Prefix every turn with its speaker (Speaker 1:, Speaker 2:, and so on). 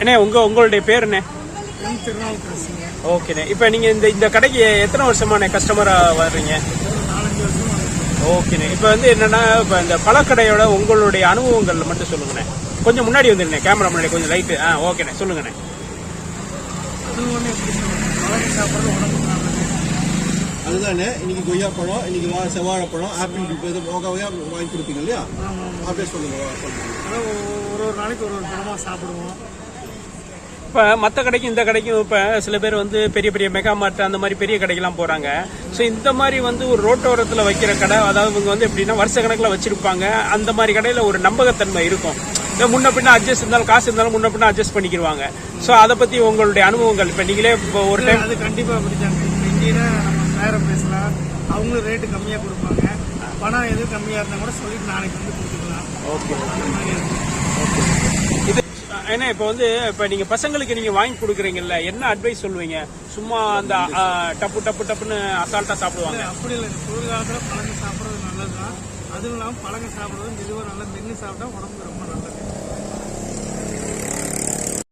Speaker 1: என்ன உங்க உங்களுடைய பேர் என்ன ஓகேண்ணே இப்போ நீங்கள் இந்த இந்த கடைக்கு எத்தனை வருஷமான கஸ்டமராக வர்றீங்க? ஓகேண்ணே இப்போ வந்து என்னன்னா இப்போ இந்த பழக்கடையோட உங்களுடைய அனுபவங்கள் மட்டும் சொல்லுங்கண்ணே. கொஞ்சம் முன்னாடி வந்துருண்ணே கேமரா முன்னாடி கொஞ்சம் லைட்டு ஆ ஓகேண்ணே சொல்லுங்கண்ணே.
Speaker 2: அதுதானே? இன்னைக்கு கொய்யாப்பழம் இன்னைக்கு வா செவ்வாழைப்பழம் ஆப்பிள் இது வகை வகையாக வாங்கி கொடுப்பீங்க இல்லையா? அப்படியே சொல்லுங்க
Speaker 3: ஒரு- ஒரு நாளைக்கு ஒரு ஒரு பழமாக சாப்பிடுவோம்.
Speaker 1: இப்போ மற்ற கடைக்கும் இந்த கடைக்கும் இப்போ சில பேர் வந்து பெரிய பெரிய மெகா மார்ட் அந்த மாதிரி பெரிய கடைக்கெல்லாம் போகிறாங்க ஸோ இந்த மாதிரி வந்து ஒரு ரோட்டோரத்தில் வைக்கிற கடை அதாவது இவங்க வந்து எப்படின்னா வருஷ கணக்கில் வச்சிருப்பாங்க. அந்த மாதிரி கடையில் ஒரு நம்பகத்தன்மை இருக்கும். இந்த முன்ன பின்ன அட்ஜஸ்ட் இருந்தாலும் காசு இருந்தாலும் முன்ன பின்ன அட்ஜஸ்ட் பண்ணிக்கிடுவாங்க ஸோ அதை பற்றி உங்களுடைய அனுபவங்கள். இப்போ நீங்களே இப்போ ஒரு டைம்
Speaker 3: அது கண்டிப்பாக பேரம் பேசலாம். அவங்களும் ரேட்டு கம்மியாக கொடுப்பாங்க. பணம் எதுவும் கம்மியாக இருந்தால் கூட சொல்லிட்டு நாளைக்கு வந்து கொடுத்துக்கலாம்.
Speaker 1: ஓகே.
Speaker 3: அந்த மாதிரி
Speaker 1: இது ஏன்னா இப்போ வந்து இப்போ நீங்க பசங்களுக்கு நீங்க வாங்கி கொடுக்குறீங்கல்ல என்ன அட்வைஸ் சொல்லுவீங்க? சும்மா அந்த டப்பு டப்பு டப்புன்னு அசால்ட்டா சாப்பிடுவாங்க.
Speaker 3: அப்படி இல்லை. குளிர்காலத்தில் பழங்க சாப்பிட்றது நல்லது தான் அதுவும் இல்லாமல் பழங்க சாப்பிட்றது மெதுவாக நல்லா மென்று சாப்பிட்டா உடம்புக்கு ரொம்ப நல்லது.